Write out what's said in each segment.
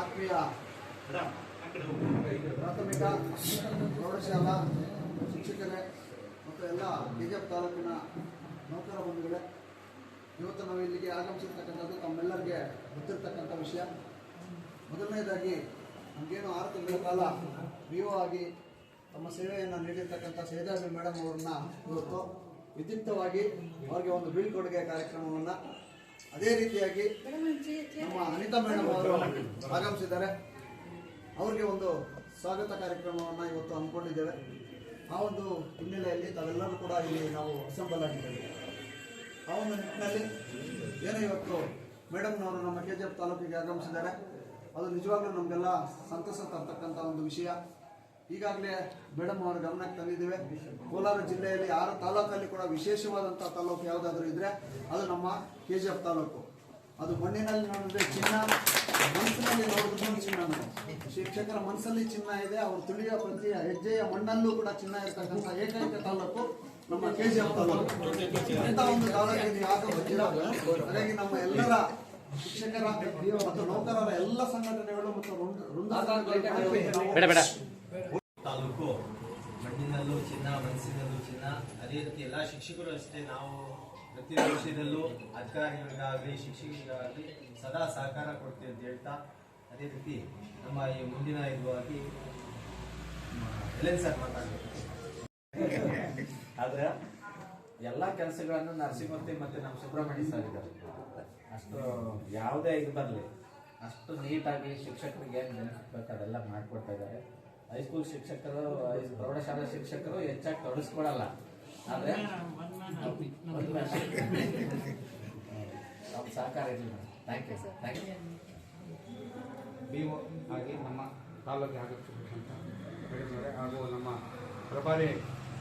ಆತ್ಮೀಯ ಪ್ರಾಥಮಿಕ ಪ್ರೌಢಶಾಲಾ ಶಿಕ್ಷಕರೇ ಮತ್ತು ಎಲ್ಲ ಬಿಜೆಪಿ ತಾಲೂಕಿನ ನೌಕರ ಬಂಧುಗಳೇ, ಇವತ್ತು ನಾವು ಇಲ್ಲಿಗೆ ಆಗಮಿಸಿರ್ತಕ್ಕಂಥದ್ದು ತಮ್ಮೆಲ್ಲರಿಗೆ ಗೊತ್ತಿರ್ತಕ್ಕಂಥ ವಿಷಯ. ಮೊದಲನೇದಾಗಿ, ನಮಗೇನು ಆರು ತಿಂಗಳ ಕಾಲ ವಿ ಆಗಿ ತಮ್ಮ ಸೇವೆಯನ್ನು ನೀಡಿರ್ತಕ್ಕಂಥ ಸೇದಾಬಿ ಮೇಡಮ್ ಅವ್ರನ್ನ ಇವತ್ತು ವಿದ್ಯುಕ್ತವಾಗಿ ಅವರಿಗೆ ಒಂದು ಬೀಳ್ಕೊಡುಗೆ ಕಾರ್ಯಕ್ರಮವನ್ನು ಅದೇ ರೀತಿಯಾಗಿ ನಮ್ಮ ಅನಿತಾ ಮೇಡಮ್ ಅವರು ಆಗಮಿಸಿದ್ದಾರೆ. ಅವ್ರಿಗೆ ಒಂದು ಸ್ವಾಗತ ಕಾರ್ಯಕ್ರಮವನ್ನು ಇವತ್ತು ಹಮ್ಮಿಕೊಂಡಿದ್ದೇವೆ. ಆ ಒಂದು ಹಿನ್ನೆಲೆಯಲ್ಲಿ ತಾವೆಲ್ಲರೂ ಕೂಡ ಇಲ್ಲಿ ನಾವು ಅಸೆಂಬಲ್ ಆಗಿದ್ದೇವೆ. ಆ ಒಂದು ನಿಟ್ಟಿನಲ್ಲಿ ಏನೋ ಇವತ್ತು ಮೇಡಮ್ನವರು ನಮ್ಮ ಕೆ ಜಿ ಎಫ್ ತಾಲೂಕಿಗೆ ಆಗಮಿಸಿದ್ದಾರೆ. ಅದು ನಿಜವಾಗ್ಲೂ ನಮಗೆಲ್ಲ ಸಂತಸ ತರ್ತಕ್ಕಂಥ ಒಂದು ವಿಷಯ. ಈಗಾಗಲೇ ಮೇಡಮ್ ಅವರ ಗಮನಕ್ಕೆ ತಂದಿದ್ದೇವೆ. ಕೋಲಾರ ಜಿಲ್ಲೆಯಲ್ಲಿ ಆರು ತಾಲೂಕಲ್ಲಿ ಕೂಡ ವಿಶೇಷವಾದಂಥ ತಾಲೂಕು ಯಾವುದಾದ್ರೂ ಇದ್ರೆ ಅದು ನಮ್ಮ ಕೆ ಜಿ ಎಫ್ ತಾಲೂಕು. ಅದು ಮಣ್ಣಿನಲ್ಲಿ ನೋಡಿದ್ರೆ ಚಿನ್ನ ಮನಸ್ಸಿನಲ್ಲಿ ನೋಡಿದ್ರು ಚಿನ್ನ ಶಿಕ್ಷಕರ ಮನಸ್ಸಲ್ಲಿ ಚಿನ್ನ ಇದೆ ಅವರು ತುಳಿಯುವ ಪ್ರತಿ ಹೆಜ್ಜೆಯ ಮಣ್ಣಲ್ಲೂ ಕೂಡ ಚಿನ್ನ ಇರ್ತಕ್ಕಂಥ ಏಕೈಕ ತಾಲೂಕು ನಮ್ಮ ಕೆ ಜಿ ಎಫ್ ತಾಲೂಕು. ಇಂಥ ಒಂದು ತಾಲೂಕಿಗೆ ನೀವು ಯಾಕೆ ಬಂದಿಲ್ಲ ಹಾಗಾಗಿ ನಮ್ಮ ಎಲ್ಲರ ಶಿಕ್ಷಕರ ಮತ್ತು ನೌಕರರ ಎಲ್ಲ ಸಂಘಟನೆಗಳು ಮತ್ತು ಮನಸ್ಸಿನಲ್ಲೂ ಚಿನ್ನ ಅದೇ ರೀತಿ ಎಲ್ಲ ಶಿಕ್ಷಕರು ಅಷ್ಟೇ, ನಾವು ಪ್ರತಿ ವಿಷಯದಲ್ಲೂ ಅಧಿಕಾರಿಗಳಿಗಾಗಲಿ ಶಿಕ್ಷಕರಿಗಾಗಲಿ ಸದಾ ಸಹಕಾರ ಕೊಡ್ತೀವಿ ಅಂತ ಹೇಳ್ತಾ, ಅದೇ ರೀತಿ ನಮ್ಮ ಈ ಮುಂದಿನ ಇದುವಾಗಿ ಎಲೆನ್ ಸರ್ ಮಾತಾಡಬೇಕು. ಆದ್ರೆ ಎಲ್ಲ ಕೆಲಸಗಳನ್ನು ನರಸಿಂಹಮೂರ್ತಿ ಮತ್ತು ನಮ್ಮ ಸುಬ್ರಹ್ಮಣ್ಯ ಸರ್ ಇದ್ದಾರೆ. ಅಷ್ಟು ಯಾವುದೇ ಇದು ಬರಲಿ, ಅಷ್ಟು ನೀಟಾಗಿ ಶಿಕ್ಷಕರಿಗೆ ಏನು ಬೆನಿಫಿಟ್ ಬೇಕು ಅದೆಲ್ಲ ಮಾಡಿಕೊಡ್ತಾ ಇದ್ದಾರೆ. ಹೈಸ್ಕೂಲ್ ಶಿಕ್ಷಕರು ಪ್ರೌಢಶಾಲಾ ಶಿಕ್ಷಕರು ಹೆಚ್ಚಾಗಿ ತೊಡಗಿಸ್ಕೊಡಲ್ಲ ಆದ್ರೆ ಸಹಕಾರ ಇರಲಿ thank you sir thank you ಒ ಆಗಿ ನಮ್ಮ ತಾಲೂಕಿಗೆ ಆಗಬೇಕಂತ ಅವರೇ ಹಾಗೂ ನಮ್ಮ ಪ್ರಭಾರಿ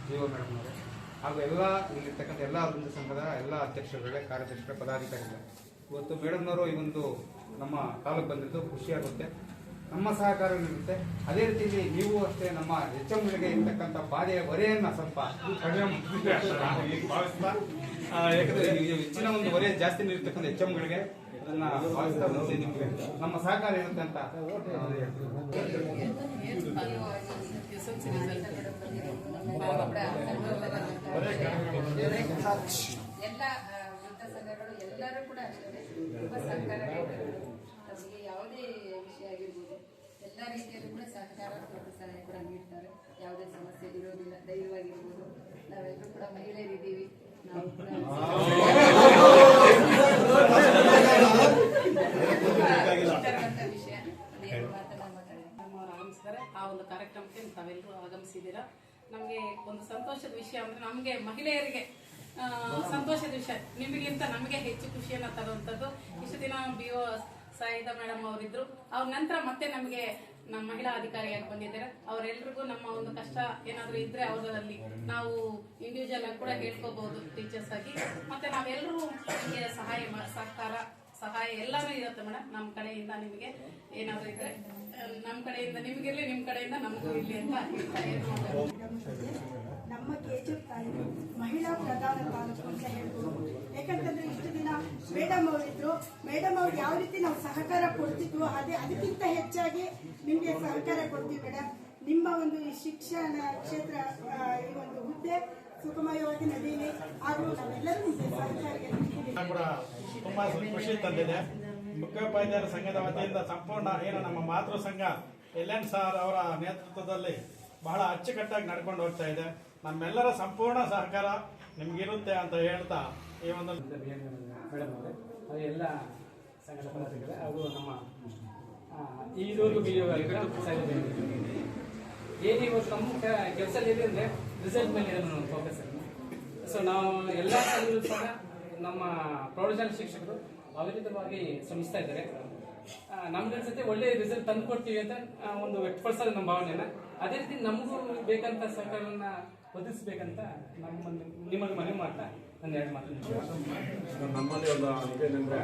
ಜೀವ ಮೇಡಮ್ ಅವರೇ ಹಾಗೂ ಎಲ್ಲ ಇಲ್ಲಿರ್ತಕ್ಕಂಥ ಎಲ್ಲ ವೃಂದ ಸಂಘದ ಎಲ್ಲ ಅಧ್ಯಕ್ಷರುಗಳೇ, ಕಾರ್ಯದರ್ಶಿಗಳ, ಪದಾಧಿಕಾರಿಗಳೇ. ಇವತ್ತು ಮೇಡಮ್ನವರು ಈ ಒಂದು ನಮ್ಮ ತಾಲೂಕು ಬಂದಿದ್ದು ಖುಷಿಯಾಗುತ್ತೆ ನಮ್ಮ ಸಹಕಾರ ನೀಡುತ್ತೆ ಅದೇ ರೀತಿಯಲ್ಲಿ ನೀವು ಅಷ್ಟೇ ನಮ್ಮ ಎಚ್ ಎಂಗಳಿಗೆ ಇರ್ತಕ್ಕಂಥ ಬಾಧೆಯ ಹೊರೆಯನ್ನ ಸ್ವಲ್ಪ ಯಾಕಂದ್ರೆ ಹೆಚ್ಚಿನ ಒಂದು ಹೊರೆ ಜಾಸ್ತಿ ನೀಡಿರ್ತಕ್ಕಂಥ ಎಚ್ ಎಂಗಳಿಗೆ ಅದನ್ನ ನಮ್ಮ ಸಹಕಾರ ಇರುತ್ತೆ ಅಂತ ಎಲ್ಲ ವೃದ್ಧ ಸಂಘಗಳು ಎಲ್ಲರೂ ಕೂಡ ಅಷ್ಟೇ ತುಂಬ ಸಹಕಾರ ನೀಡ್ತಾರೆ. ನಮಗೆ ಯಾವುದೇ ವಿಷಯ ಆಗಿರ್ಬೋದು ಎಲ್ಲ ರೀತಿಯಲ್ಲೂ ಕೂಡ ಸಹಕಾರ ಮತ್ತು ಸಲಹೆ ಕೂಡ ನೀಡ್ತಾರೆ. ಯಾವುದೇ ಸಮಸ್ಯೆ ಇರೋದಿಲ್ಲ, ಧೈರ್ಯವಾಗಿರ್ಬೋದು. ನಾವೆಲ್ಲರೂ ಕೂಡ ಮಹಿಳೆಯರಿದ್ದೀವಿ. ನಾವು ಕೂಡ ವಿಷಯ. ಮಾತಾಡಿ ಆ ಒಂದು ಕಾರ್ಯಕ್ರಮಕ್ಕೆ ತಾವೆಲ್ಲರೂ ಆಗಮಿಸಿದ್ದೀರಾ? ನಮಗೆ ಒಂದು ಸಂತೋಷದ ವಿಷಯ ಅಂದ್ರೆ ನಮಗೆ ಮಹಿಳೆಯರಿಗೆ ಸಂತೋಷದ ವಿಷಯ. ನಿಮಗಿಂತ ನಮಗೆ ಹೆಚ್ಚು ಖುಷಿಯನ್ನ ತರುವಂಥದ್ದು. ಇಷ್ಟು ದಿನ ಬಿ ಸಾಯಿದ ಮೇಡಮ್ ಅವರಿದ್ರು. ಅವ್ರ ನಂತರ ಮತ್ತೆ ನಮಗೆ ನಮ್ಮ ಮಹಿಳಾ ಅಧಿಕಾರಿಯಾಗಿ ಬಂದಿದ್ದಾರೆ. ಅವರೆಲ್ರಿಗೂ ನಮ್ಮ ಒಂದು ಕಷ್ಟ ಏನಾದರೂ ಇದ್ರೆ ಅವರಲ್ಲಿ ನಾವು ಇಂಡಿವಿಜುವಲ್ ಆಗಿ ಕೂಡ ಹೇಳ್ಕೋಬಹುದು ಟೀಚರ್ಸ್ ಆಗಿ. ಮತ್ತೆ ನಾವೆಲ್ಲರೂ ನಿಮಗೆ ಸಹಾಯ ಸಹಕಾರ, ಸಹಾಯ ಎಲ್ಲಾನು ಇರುತ್ತೆ ಮೇಡಮ್. ನಮ್ಮ ಕಡೆಯಿಂದ ನಿಮಗೆ ಏನಾದರೂ ಇದ್ರೆ ನಮ್ಮ ಕಡೆಯಿಂದ ನಿಮಗಿರ್ಲಿ ನಿಮ್ಮ ಕಡೆಯಿಂದ ನಮಗೂ ಇರ್ಲಿ ಅಂತ ನಮ್ಮ ಮಹಿಳಾ ಪ್ರಧಾನ ತಾಲೂಕು ಅಂತ ಹೇಳ್ಬೋದು. ಯಾಕಂತಂದ್ರೆ ಇಷ್ಟು ದಿನ ಮೇಡಮ್ ಅವ್ರು ಯಾವ ರೀತಿ ನಾವು ಸಹಕಾರ ಕೊಡ್ತಿದ್ವು ಅದೇ ಅದಕ್ಕಿಂತ ಹೆಚ್ಚಾಗಿ ನಿಮಗೆ ಸಹಕಾರ ಕೊಡ್ತೀವಿ ಮೇಡಮ್. ನಿಮ್ಮ ಒಂದು ಈ ಶಿಕ್ಷಣ ಕ್ಷೇತ್ರ ಈ ಒಂದು ಹುದ್ದೆ ಸುಖಮಯವಾಗಿ ನಡೀಲಿ ಹಾಗೂ ನಾವೆಲ್ಲರೂ ನಿಮಗೆ ಸಹಕಾರ ನಿಂತಿದ್ದೀವಿ. ಕೂಡ ತುಂಬಾ ಖುಷಿ ತಂದಿದೆ. ಮುಖ್ಯೋಪಾಧ್ಯಾಯರ ಸಂಘದ ವತಿಯಿಂದ ಸಂಪೂರ್ಣ ಏನು ನಮ್ಮ ಮಾತೃ ಸಂಘ ಎಲ್ ಎನ್ ಸಾರ್ ಅವರ ನೇತೃತ್ವದಲ್ಲಿ ಬಹಳ ಅಚ್ಚುಕಟ್ಟಾಗಿ ನಡ್ಕೊಂಡು ಹೋಗ್ತಾ ಇದೆ. ನಮ್ಮೆಲ್ಲರ ಸಂಪೂರ್ಣ ಸಹಕಾರ ನಿಮ್ಗಿರುತ್ತೆ ಅಂತ ಹೇಳ್ತಾ ಈ ಒಂದು ಮೇಡಮ್ ಅವರೇ. ಅದು ಸಂಘದ ಪದಾಧಿಕಾರಿ ಹಾಗೂ ನಮ್ಮ ಇದೊಂದು ಏನು ಇವತ್ತು ನಮ್ಮ ಕೆಲಸ ಇದೆ ಅಂದರೆ ರಿಸಲ್ಟ್ ಮೇಲೆ ಇದೆ ನಮ್ಮ ಫೋಕಸ್ ಸೊ ನಾವು ಎಲ್ಲ ಸಂಘಗಳು ಸಹ ನಮ್ಮ ಪ್ರೌಢಶಾಲಾ ಶಿಕ್ಷಕರು ಅವಿರತವಾಗಿ ಶ್ರಮಿಸ್ತಾ ಇದ್ದಾರೆ ನಮ್ಗೆ ಅನ್ಸುತ್ತೆ ಒಳ್ಳೆ ರಿಸಲ್ಟ್ ತಂದು ಕೊಡ್ತೀವಿ ಅಂತ ಒಂದು ವ್ಯಕ್ತಪಡಿಸೋದು ನಮ್ಮ ಭಾವನೆನ ಅದೇ ರೀತಿ ನಮಗೂ ಬೇಕಂತ ಸರ್ಕಾರವನ್ನು ಒದಗಿಸ್ಬೇಕಂತ ನಮ್ಮ ನಿಮಗೆ ಮನವಿ ಮಾಡ್ತಾ ನಮ್ಮಲ್ಲಿ ಒಂದು ಇದೇನೆಂದ್ರೆ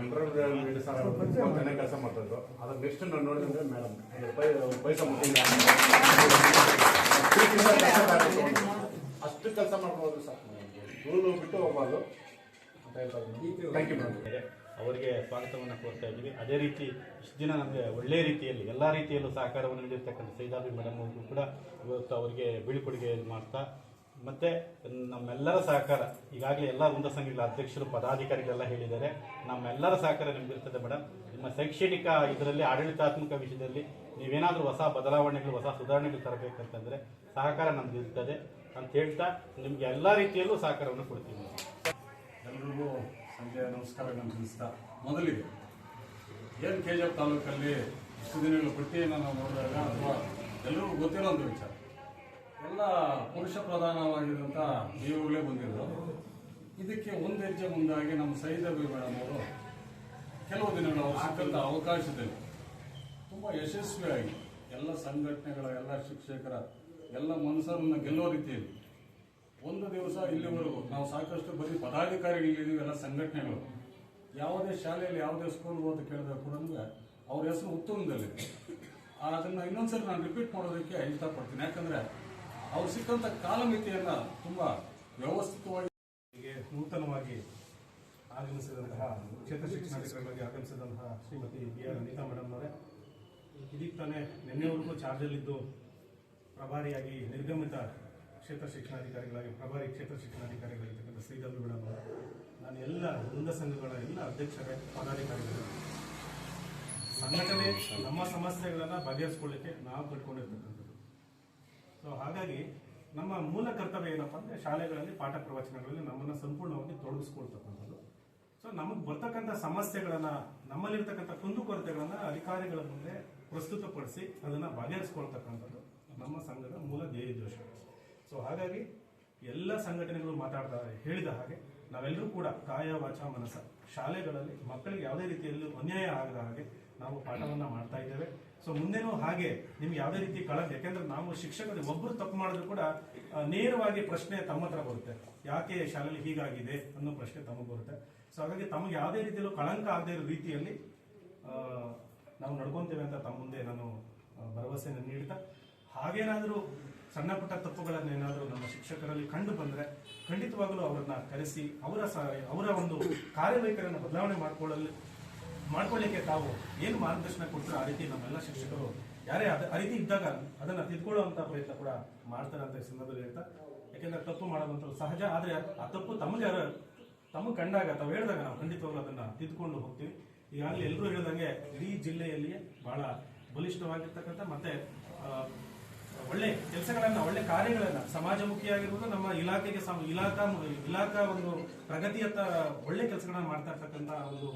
ಎಂಟ್ರೆಪ್ರಿನರ್ ಸರ್ ಚೆನ್ನಾಗಿ ಕೆಲಸ ಮಾಡ್ತಿದ್ರು ಅದ್ರ ನೆಕ್ಸ್ಟ್ ನಾನು ನೋಡಿದ್ರೆ ಮೇಡಮ್ ಪೈಸಾ ಅಷ್ಟು ಕೆಲಸ ಮಾಡ್ಬೋದು ಸರ್. ಸ್ಕೂಲು ಬಿಟ್ಟು ಹೋಗ್ಬಾರ್ದು ಅಂತ ಹೇಳ್ತಾ ಥ್ಯಾಂಕ್ ಯು ಮೇಡಮ್ ಅವರಿಗೆ ಸ್ವಾಗತವನ್ನು ಕೋರ್ತಾ ಇದ್ದೀವಿ. ಅದೇ ರೀತಿ ಇಷ್ಟು ದಿನ ನಮಗೆ ಒಳ್ಳೆಯ ರೀತಿಯಲ್ಲಿ ಎಲ್ಲ ರೀತಿಯಲ್ಲೂ ಸಹಕಾರವನ್ನು ನೀಡಿರ್ತಕ್ಕಂಥ ಸೈದಾಬಿ ಮೇಡಮ್ ಅವರು ಕೂಡ ಇವತ್ತು ಅವರಿಗೆ ಬೀಳ್ಕೊಡುಗೆ ಮಾಡ್ತಾ ಮತ್ತೆ ನಮ್ಮೆಲ್ಲರ ಸಹಕಾರ, ಈಗಾಗಲೇ ಎಲ್ಲ ವೃಂದ ಸಂಘಗಳ ಅಧ್ಯಕ್ಷರು, ಪದಾಧಿಕಾರಿಗಳೆಲ್ಲ ಹೇಳಿದ್ದಾರೆ, ನಮ್ಮೆಲ್ಲರ ಸಹಕಾರ ನಿಮ್ಗಿರ್ತದೆ ಮೇಡಮ್. ನಿಮ್ಮ ಶೈಕ್ಷಣಿಕ ಇದರಲ್ಲಿ, ಆಡಳಿತಾತ್ಮಕ ವಿಷಯದಲ್ಲಿ ನೀವೇನಾದರೂ ಹೊಸ ಬದಲಾವಣೆಗಳು, ಹೊಸ ಸುಧಾರಣೆಗಳು ತರಬೇಕಂತಂದ್ರೆ ಸಹಕಾರ ನಮ್ದು ಇರ್ತದೆ ಅಂತ ಹೇಳ್ತಾ ನಿಮಗೆ ಎಲ್ಲ ರೀತಿಯಲ್ಲೂ ಸಹಕಾರವನ್ನು ಕೊಡ್ತೀವಿ ಎಲ್ರಿಗೂ ಸಂಜೆ ನಮಸ್ಕಾರಗಳನ್ನು ತಿಳಿಸ್ತಾ ಮೊದಲಿಗೆ, ಏನು ಕೆ ಜಿ ಎಫ್ ತಾಲೂಕಲ್ಲಿ ಇಷ್ಟು ದಿನಗಳ ಪಟ್ಟಿಯನ್ನು ನಾವು ನೋಡಿದಾಗ ಅಥವಾ ಎಲ್ಲರಿಗೂ ಗೊತ್ತಿರೋ ಒಂದು ವಿಚಾರ. ಎಲ್ಲ ಪುರುಷ ಪ್ರಧಾನವಾಗಿರುವಂಥ ನೀವುಗಳೇ ಬಂದಿದ್ರು ಇದಕ್ಕೆ ಒಂದು ಹೆಜ್ಜೆ ಮುಂದಾಗಿ ನಮ್ಮ ಸೈದಬಿ ಮೇಡಮ್ ಅವರು ಕೆಲವು ದಿನಗಳು ಅವ್ರು ಸಿಕ್ಕಂಥ ಅವಕಾಶದಲ್ಲಿ ತುಂಬ ಯಶಸ್ವಿಯಾಗಿ ಎಲ್ಲ ಸಂಘಟನೆಗಳ, ಎಲ್ಲ ಶಿಕ್ಷಕರ, ಎಲ್ಲ ಮನಸ್ಸನ್ನು ಗೆಲ್ಲೋ ರೀತಿಯಲ್ಲಿ ಒಂದು ದಿವಸ ಇಲ್ಲಿವರೆಗೂ ನಾವು ಸಾಕಷ್ಟು ಬರೀ ಪದಾಧಿಕಾರಿಗಳಿದ್ದೀವಿ, ಎಲ್ಲ ಸಂಘಟನೆಗಳು. ಯಾವುದೇ ಶಾಲೆಯಲ್ಲಿ, ಯಾವುದೇ ಸ್ಕೂಲ್ ಅಂತ ಕೇಳಿದ್ರೆ ಕೂಡ ಅವ್ರ ಹೆಸರು ಉತ್ತಮದಲ್ಲಿ ಅದನ್ನು ಇನ್ನೊಂದ್ಸರಿ ನಾನು ರಿಪೀಟ್ ಮಾಡೋದಕ್ಕೆ ಇಷ್ಟಪಡ್ತೀನಿ. ಯಾಕಂದ್ರೆ ಅವ್ರು ಸಿಕ್ಕಂಥ ಕಾಲಮಿತಿಯನ್ನು ತುಂಬ ವ್ಯವಸ್ಥಿತವಾಗಿ ನೂತನವಾಗಿ ಆಗಮಿಸಿದಂತಹ ಕ್ಷೇತ್ರ ಶಿಕ್ಷಣಾಧಿಕಾರಿಗಳಿಗೆ ಆಗಮಿಸಿದಂತಹ Shrimati B R Anitha madam ಅವರೇ ಇದೀಗ ತಾನೇ ನಿನ್ನೆವರೆಗೂ ಚಾರ್ಜಲ್ಲಿದ್ದು ಪ್ರಭಾರಿಯಾಗಿ ನಿರ್ಗಮಿತ ಕ್ಷೇತ್ರ ಶಿಕ್ಷಣಾಧಿಕಾರಿಗಳಾಗಿ ಪ್ರಭಾರಿ ಕ್ಷೇತ್ರ ಶಿಕ್ಷಣಾಧಿಕಾರಿಗಳಿರ್ತಕ್ಕಂಥ ಶ್ರೀಧರ್ ಮೇಡಮ್ ಅವರು, ನಾನು ಎಲ್ಲ ವೃಂದ ಸಂಘಗಳ ಎಲ್ಲ ಅಧ್ಯಕ್ಷರೇ ಪದಾಧಿಕಾರಿಗಳು, ಸಂಘಟನೆ, ನಮ್ಮ ಸಮಸ್ಯೆಗಳನ್ನು ಬಗೆಹರಿಸ್ಕೊಳ್ಳಿಕ್ಕೆ ನಾವು ಕಟ್ಕೊಂಡಿರ್ತಕ್ಕಂಥದ್ದು ಸೊ ಹಾಗಾಗಿ ನಮ್ಮ ಮೂಲ ಕರ್ತವ್ಯ ಏನಪ್ಪ ಅಂದ್ರೆ ಶಾಲೆಗಳಲ್ಲಿ ಪಾಠ ಪ್ರವಚನಗಳಲ್ಲಿ ನಮ್ಮನ್ನ ಸಂಪೂರ್ಣವಾಗಿ ತೊಡಗಿಸ್ಕೊಳ್ತಕ್ಕಂಥದ್ದು. ಸೊ ನಮಗೆ ಬರ್ತಕ್ಕಂಥ ಸಮಸ್ಯೆಗಳನ್ನ, ನಮ್ಮಲ್ಲಿರ್ತಕ್ಕಂಥ ಕುಂದುಕೊರತೆಗಳನ್ನ ಅಧಿಕಾರಿಗಳ ಮುಂದೆ ಪ್ರಸ್ತುತಪಡಿಸಿ ಅದನ್ನ ಬಗೆಹರಿಸ್ಕೊಳ್ತಕ್ಕಂಥದ್ದು ನಮ್ಮ ಸಂಘದ ಮೂಲ ಧ್ಯೇಯೋದ್ದೇಶ ಸೊ ಹಾಗಾಗಿ ಎಲ್ಲ ಸಂಘಟನೆಗಳು ಮಾತಾಡ್ತಾ ಹೇಳಿದ ಹಾಗೆ ನಾವೆಲ್ಲರೂ ಕೂಡ ಕಾಯ ವಾಚ ಮನಸ್ಸ. ಶಾಲೆಗಳಲ್ಲಿ ಮಕ್ಕಳಿಗೆ ಯಾವುದೇ ರೀತಿಯಲ್ಲೂ ಅನ್ಯಾಯ ಆಗದ ಹಾಗೆ ನಾವು ಪಾಠವನ್ನ ಮಾಡ್ತಾ ಇದ್ದೇವೆ. ಸೊ ಮುಂದೆನೂ ಹಾಗೆ ನಿಮ್ಗೆ ಯಾವುದೇ ರೀತಿ ಕಳಂಕ, ಯಾಕೆಂದ್ರೆ ನಾವು ಶಿಕ್ಷಕರು ಒಬ್ಬರು ತಪ್ಪು ಮಾಡಿದ್ರು ಕೂಡ ನೇರವಾಗಿ ಪ್ರಶ್ನೆ ತಮ್ಮ ಹತ್ರ ಬರುತ್ತೆ. ಯಾಕೆ ಶಾಲೆಯಲ್ಲಿ ಹೀಗಾಗಿದೆ ಅನ್ನೋ ಪ್ರಶ್ನೆ ತಮಗೆ ಬರುತ್ತೆ. ಸೊ ಹಾಗಾಗಿ ತಮಗೆ ಯಾವುದೇ ರೀತಿಯಲ್ಲೂ ಕಳಂಕ ಆಗದೇ ಇರೋ ರೀತಿಯಲ್ಲಿ ನಾವು ನಡ್ಕೊತೇವೆ ಅಂತ ತಮ್ಮ ಮುಂದೆ ನಾನು ಭರವಸೆಯನ್ನು ನೀಡ್ತಾ, ಹಾಗೇನಾದರೂ ಸಣ್ಣ ಪುಟ್ಟ ತಪ್ಪುಗಳನ್ನೇನಾದರೂ ನಮ್ಮ ಶಿಕ್ಷಕರಲ್ಲಿ ಕಂಡು ಬಂದರೆ ಖಂಡಿತವಾಗಲೂ ಅವರನ್ನ ಕರೆಸಿ ಅವರ ಅವರ ಒಂದು ಕಾರ್ಯವೈಖರಿಯನ್ನು ಬದಲಾವಣೆ ಮಾಡಿಕೊಳ್ಳಲು, ಮಾಡ್ಕೊಳ್ಳಿಕ್ಕೆ ತಾವು ಏನು ಮಾರ್ಗದರ್ಶನ ಕೊಟ್ಟರೆ ಆ ರೀತಿ ನಮ್ಮೆಲ್ಲ ಶಿಕ್ಷಕರು ಯಾರೇ ಅದ ಆ ರೀತಿ ಇದ್ದಾಗ ಅದನ್ನು ತಿದ್ಕೊಳ್ಳುವಂಥ ಪ್ರಯತ್ನ ಕೂಡ ಮಾಡ್ತಾರೆ ಅಂತ ಸಂದರ್ಭದಲ್ಲಿ ಹೇಳ್ತಾ, ಯಾಕೆಂದರೆ ತಪ್ಪು ಮಾಡೋದಂತ ಸಹಜ, ಆದರೆ ಆ ತಪ್ಪು ತಮಗೆ ಯಾರು, ತಮಗೆ ಕಂಡಾಗ, ತಾವು ಹೇಳಿದಾಗ ನಾವು ಖಂಡಿತವಾಗಲೂ ಅದನ್ನು ತಿದ್ದುಕೊಂಡು ಹೋಗ್ತೀವಿ. ಈಗಾಗಲೇ ಎಲ್ಲರೂ ಹೇಳಿದಂಗೆ ಇಡೀ ಜಿಲ್ಲೆಯಲ್ಲಿಯೇ ಬಹಳ ಬಲಿಷ್ಠವಾಗಿರ್ತಕ್ಕಂಥ ಮತ್ತೆ ಒಳ್ಳೆ ಕೆಲಸಗಳನ್ನ, ಒಳ್ಳೆ ಕಾರ್ಯಗಳನ್ನ, ಸಮಾಜಮುಖಿಯಾಗಿರ್ಬೋದು ನಮ್ಮ ಇಲಾಖೆಗೆ ಇಲಾಖಾ ಇಲಾಖಾ ಒಂದು ಪ್ರಗತಿಯತ್ತ ಒಳ್ಳೆ ಕೆಲಸಗಳನ್ನ ಮಾಡ್ತಾ ಇರ್ತಕ್ಕಂಥ ಒಂದು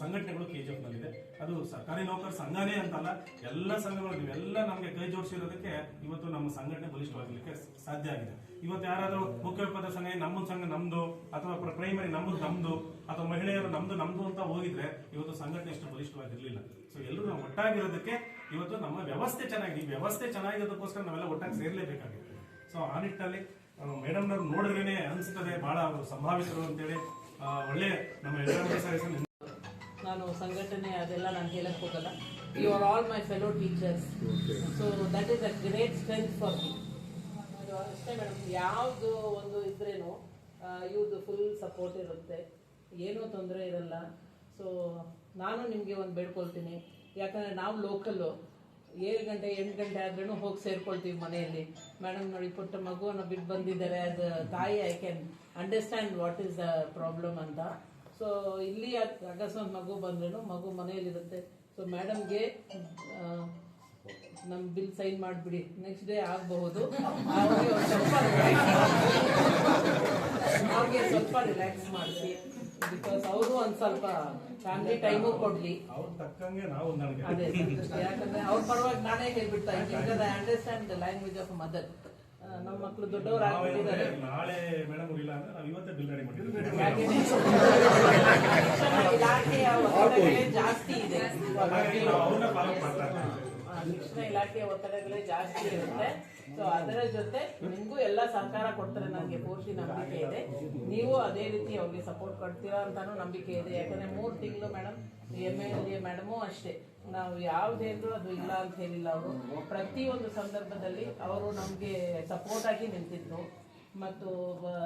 ಸಂಘಟನೆಗಳು ಕೆ ಜಿ ಎಫ್ ನಲ್ಲಿದೆ ಅದು ಸರ್ಕಾರಿ ನೌಕರ ಸಂಘನೇ ಅಂತಲ್ಲ, ಎಲ್ಲ ಸಂಘಗಳು, ನೀವೆಲ್ಲ ನಮಗೆ ಕೈ ಜೋಡಿಸಿರೋದಕ್ಕೆ ಇವತ್ತು ನಮ್ಮ ಸಂಘಟನೆ ಬಲಿಷ್ಠವಾಗಲಿಕ್ಕೆ ಸಾಧ್ಯ ಆಗಿದೆ. ಇವತ್ತು ಯಾರಾದರೂ ಮುಖ್ಯೋಪಾಧ್ಯಾಯ ಸಂಘ ನಮ್ಮ ಸಂಘ ನಮ್ದು, ಅಥವಾ ಪ್ರೈಮರಿ ನಮ್ದು ನಮ್ದು, ಅಥವಾ ಮಹಿಳೆಯರು ನಮ್ದು ನಮ್ದು ಅಂತ ಹೋಗಿದ್ರೆ ಇವತ್ತು ಸಂಘಟನೆ ಎಷ್ಟು ಬಲಿಷ್ಠವಾಗಿರಲಿಲ್ಲ. ಸೊ ಎಲ್ಲರೂ ಒಟ್ಟಾಗಿರೋದಕ್ಕೆ ಇವತ್ತು ನಮ್ಮ ವ್ಯವಸ್ಥೆ ಚೆನ್ನಾಗಿದೆ. ಈ ವ್ಯವಸ್ಥೆ ಚೆನ್ನಾಗಿರೋದಕ್ಕೋಸ್ಕರ ನಾವೆಲ್ಲ ಒಟ್ಟಾಗಿ ಸೇರ್ಲೇಬೇಕಾಗಿದೆ ಸೊ ಆ ನಿಟ್ಟಿನಲ್ಲಿ ಮೇಡಮ್ನವ್ರು ನೋಡಿದ್ರೇನೆ ಅನಿಸ್ತದೆ ಬಹಳ ಅವರು ಸಂಭಾವಿತರು ಅಂತೇಳಿ ಒಳ್ಳೆ ನಮ್ಮ ಎಲ್ಲ ನಾನು ಸಂಘಟನೆ ಅದೆಲ್ಲ ನಾನು ಹೇಳಕ್ ಹೋಗಲ್ಲ. You are all my fellow teachers so that is a great strength for me ಅಷ್ಟೇ ಮೇಡಮ್ ಯಾವುದು ಒಂದು ಇದ್ರೇನು ಇವ್ರದ್ದು ಫುಲ್ ಸಪೋರ್ಟ್ ಇರುತ್ತೆ. ಏನೂ ತೊಂದರೆ ಇರಲ್ಲ. ಸೊ ನಾನು ನಿಮಗೆ ಒಂದು ಬೇಡ್ಕೊಳ್ತೀನಿ. ಯಾಕಂದರೆ ನಾವು ಲೋಕಲ್ಲು ಏಳು ಗಂಟೆ, ಎಂಟು ಗಂಟೆ ಆದ್ರೂ ಹೋಗಿ ಸೇರ್ಕೊಳ್ತೀವಿ ಮನೆಯಲ್ಲಿ. ಮೇಡಮ್ ನೋಡಿ, ಪುಟ್ಟ ಮಗುವನ್ನು ಬಿಟ್ಟು ಬಂದಿದ್ದಾರೆ, ಅದು ತಾಯಿ I can understand what is the problem ಅಂತ. ಸೊ ಇಲ್ಲಿ ಅಕ್- ಅಕಸ್ಮಾತ್ ಮಗು ಬಂದ್ರೂ ಮಗು ಮನೆಯಲ್ಲಿರುತ್ತೆ. ಸೊ ಮೇಡಮ್ಗೆ ನಮ್ಮ ಬಿಲ್ ಸೈನ್ ಮಾಡಿಬಿಡಿ. ನೆಕ್ಸ್ಟ್ ಡೇ ಆಗಬಹುದು. ಅವ್ರಿಗೆ ಸ್ವಲ್ಪ ರಿಲ್ಯಾಕ್ಸ್ ಮಾಡಿಸಿ. ಬಿಕಾಸ್ ಅವರು ಒಂದ್ ಸ್ವಲ್ಪ ಫ್ಯಾಮಿಲಿ ಟೈಮು ಕೊಡ್ಲಿ. ಅವ್ರ ತಕ್ಕಂಗೆ ನಾವು ನನಗೆ ಅದೇ ಯಾಕಂದ್ರೆ ಅವ್ರ ಪರವಾಗಿ ನಾನೇ ಹೇಳ್ಬಿಡ್ತಾ ಇದ್ದೀನಿ I understand the language of mother ನಮ್ಮ ಮಕ್ಕಳು ದೊಡ್ಡವರು ಆಗ್ಬಿಟ್ಟಿದ್ದಾರೆ. ನಾಳೆ ಮೇಡಮ್ ಇಲ್ಲ ಅಂದ್ರೆ ನಾವು ಇವತ್ತೇ ಬಿಲ್ ರೆಡಿ ಮಾಡಿದ್ದೀವಿ ಯಾಕೆಂದ್ರೆ ಶಿಕ್ಷಣ ಇಲಾಖೆಯ ಒತ್ತಡಗಳೇ ಜಾಸ್ತಿ ಇದೆ. ಹಾಗಾಗಿ ನಾವು ಅವ್ರನ್ನ ಫಾಲೋ ಮಾಡ್ತಾ ಇದ್ದೀವಿ. ಆ, ಶಿಕ್ಷಣ ಇಲಾಖೆಯ ಒತ್ತಡಗಳೇ ಜಾಸ್ತಿ ಇರುತ್ತೆ. ಸೊ ಅದರ ಜೊತೆ ನಿಮಗೂ ಎಲ್ಲ ಸಹಕಾರ ಕೊಡ್ತಾರೆ ನನಗೆ ಪೂರ್ತಿ ನಂಬಿಕೆ ಇದೆ. ನೀವು ಅದೇ ರೀತಿ ಅವ್ರಿಗೆ ಸಪೋರ್ಟ್ ಕೊಡ್ತೀರಾ ಅಂತಾನು ನಂಬಿಕೆ ಇದೆ. ಯಾಕಂದ್ರೆ ಮೂರು ತಿಂಗಳು madam M L A madam ಅಷ್ಟೇ. ನಾವು ಯಾವ್ದು ಹೇಳಿದ್ರು ಅದು ಇಲ್ಲ ಅಂತ ಹೇಳಿಲ್ಲ ಅವರು. ಪ್ರತಿಯೊಂದು ಸಂದರ್ಭದಲ್ಲಿ ಅವರು ನಮಗೆ ಸಪೋರ್ಟ್ ಆಗಿ ನಿಂತಿದ್ರು. ಮತ್ತು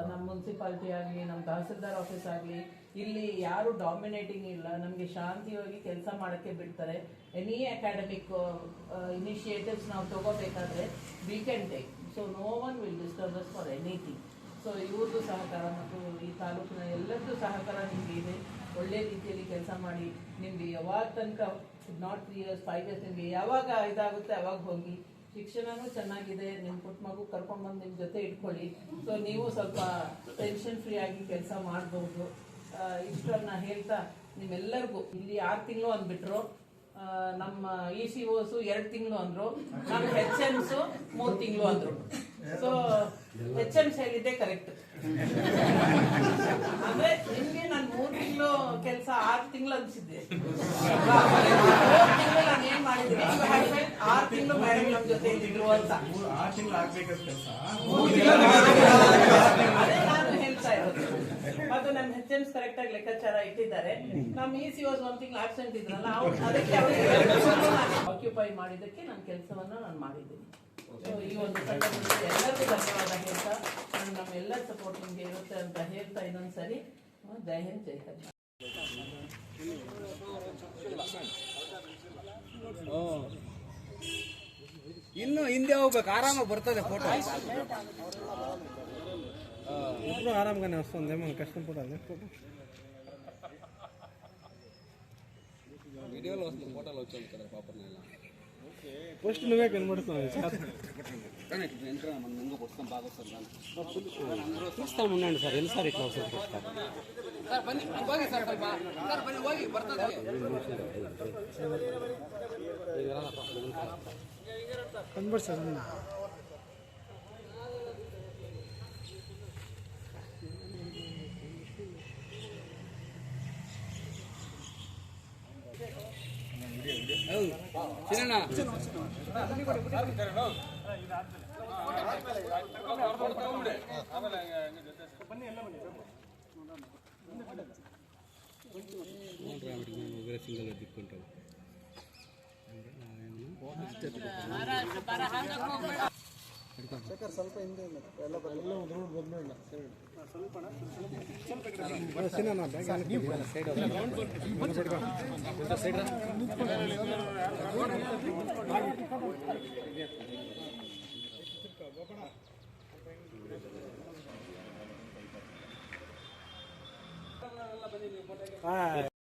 ನಮ್ಮ ಮುನ್ಸಿಪಾಲ್ಟಿ ಆಗಲಿ ನಮ್ಮ ತಹಸೀಲ್ದಾರ್ ಆಫೀಸ್ ಆಗಲಿ, ಇಲ್ಲಿ ಯಾರು ಡಾಮಿನೇಟಿಂಗ್ ಇಲ್ಲ. ನಮಗೆ ಶಾಂತಿಯಾಗಿ ಕೆಲಸ ಮಾಡೋಕ್ಕೆ ಬಿಡ್ತಾರೆ. ಎನಿ ಅಕಾಡೆಮಿಕ್ ಇನಿಷಿಯೇಟಿವ್ಸ್ ನಾವು ತಗೋಬೇಕಾದ್ರೆ we can take so no one will disturb us for anything so ಇವ್ರದ್ದು ಸಹಕಾರ ಮತ್ತು ಈ ತಾಲೂಕಿನ ಎಲ್ಲರದ್ದು ಸಹಕಾರ ನಿಮಗೆ ಇದೆ. ಒಳ್ಳೆ ರೀತಿಯಲ್ಲಿ ಕೆಲಸ ಮಾಡಿ, ನಿಮಗೆ ಯಾವಾಗ ತನಕ not three years five years ನಿಮಗೆ ಯಾವಾಗ ಇದಾಗುತ್ತೆ, ಅವಾಗ ಹೋಗಿ ಶಿಕ್ಷಣನೂ ಚೆನ್ನಾಗಿದೆ ನಿಮ್ಮ ಪುಟ್ಟ ಮಗು ಕರ್ಕೊಂಡ್ಬಂದು ನಿಮ್ಮ ಜೊತೆ ಇಟ್ಕೊಳ್ಳಿ. ಸೊ ನೀವು ಸ್ವಲ್ಪ ಟೆನ್ಷನ್ ಫ್ರೀ ಆಗಿ ಕೆಲಸ ಮಾಡ್ಬೋದು. ಇಷ್ಟನ್ನ ಹೇಳ್ತಾ ನಿಮ್ಮೆಲ್ಲರಿಗೂ, ಇಲ್ಲಿ ಆರ್ ತಿಂಗಳು ಅಂದ್ಬಿಟ್ರು. ನಮ್ಮ ಇ ಸಿ ಓಸು ಎರಡ್ ತಿಂಗಳು ಅಂದ್ರು. ನಮ್ಮ ಹೆಚ್ ಎಮ್ಸು ಮೂರ್ ತಿಂಗಳು ಅಂದ್ರು. ಸೊ ಹೆಚ್ ಎಮ್ಸ್ ಹೇಳಿದ್ದೆ ಕರೆಕ್ಟ್ ಅಂದ್ರೆ ನಿಮ್ಗೆ ನಾನು ಮೂರ್ ತಿಂಗಳು ಕೆಲಸ ಆರ್ ತಿಂಗಳು ಅನ್ಸಿದ್ದೆ. ನಾನು ಏನ್ ಮಾಡಿದ್ದೀನಿ? ಆರು ತಿಂಗಳು ಮೇಡಮ್ ನಮ್ಮ ಜೊತೆ ಇದ್ದಿದ್ರು ಅಂತ. ಆರು ತಿಂಗಳು ಆಗ್ಬೇಕಾದ ಕೆಲಸ? ನಾನು ಹೇಳ್ತಾ ಇರೋದು. ಅದು ನಮ್ಮ ಹೆಚ್ ಎಮ್ಸ್ ಕರೆಕ್ಟ್ ಆಗಿ ಲೆಕ್ಕಾಚಾರ ಇಟ್ಟಿದ್ದಾರೆ. ನಮ್ ಇ ಸಿ ಓಸ್ ಒಂದ್ ತಿಂಗಳು ಆಬ್ಸೆಂಟ್ ಇದ್ರಲ್ಲ ಅವ್ರು ಅದಕ್ಕೆ ಆಕ್ಯುಪೈ ಮಾಡಿದ್ದಕ್ಕೆ ನನ್ನ ಕೆಲಸವನ್ನ ನಾನು ಮಾಡಿದ್ದೀನಿ. ಈ ಒಂದು ಸಂದರ್ಭದಲ್ಲಿ ಎಲ್ಲರಿಗೂ ಧನ್ಯವಾದ ಹೇಳ್ತಾ ನಾನು ನಮ್ಮೆಲ್ಲ ಸಪೋರ್ಟ್ ನಿಮ್ಗೆ ಇರುತ್ತೆ ಅಂತ ಹೇಳ್ತಾ ಇನ್ನೊಂದ್ಸರಿ ಸರಿ. ಜೈ ಹಿಂದ್ ಜೈ ಇನ್ನು ಹಿಂದೆ ಹೋಗ್ಬೇಕು ಆರಾಮಾಗಿ ಬರ್ತದೆ ಫೋಟೋ ఇప్పుడు ఆరాంగానే వస్తుంది ఏమో కష్టపడాలి ఫోటో వీడియోలో వస్తుంది ఫోటోలు వచ్చాను కదా పాపర్ ఫస్ట్ నువ్వే కనబడుతున్నావు కానీ వెంటనే మనం ముందు వస్తాం బాగా వస్తాం చూస్తాం ఉండండి సార్ ఎన్నిసార్లు ఇట్లా వస్తుంది చూస్తాం కనబడుతుందన్నా మూడు రావడానికి మేము సింగల్ దిక్కుంటాం ಶೇಖರ್ ಸ್ವಲ್ಪ ಹಿಂದೆ ಎಲ್ಲ ಎಲ್ಲ ಒಂದು ರೂಟ್ ಬದಲಿಲ್ಲ ಸ್ವಲ್ಪ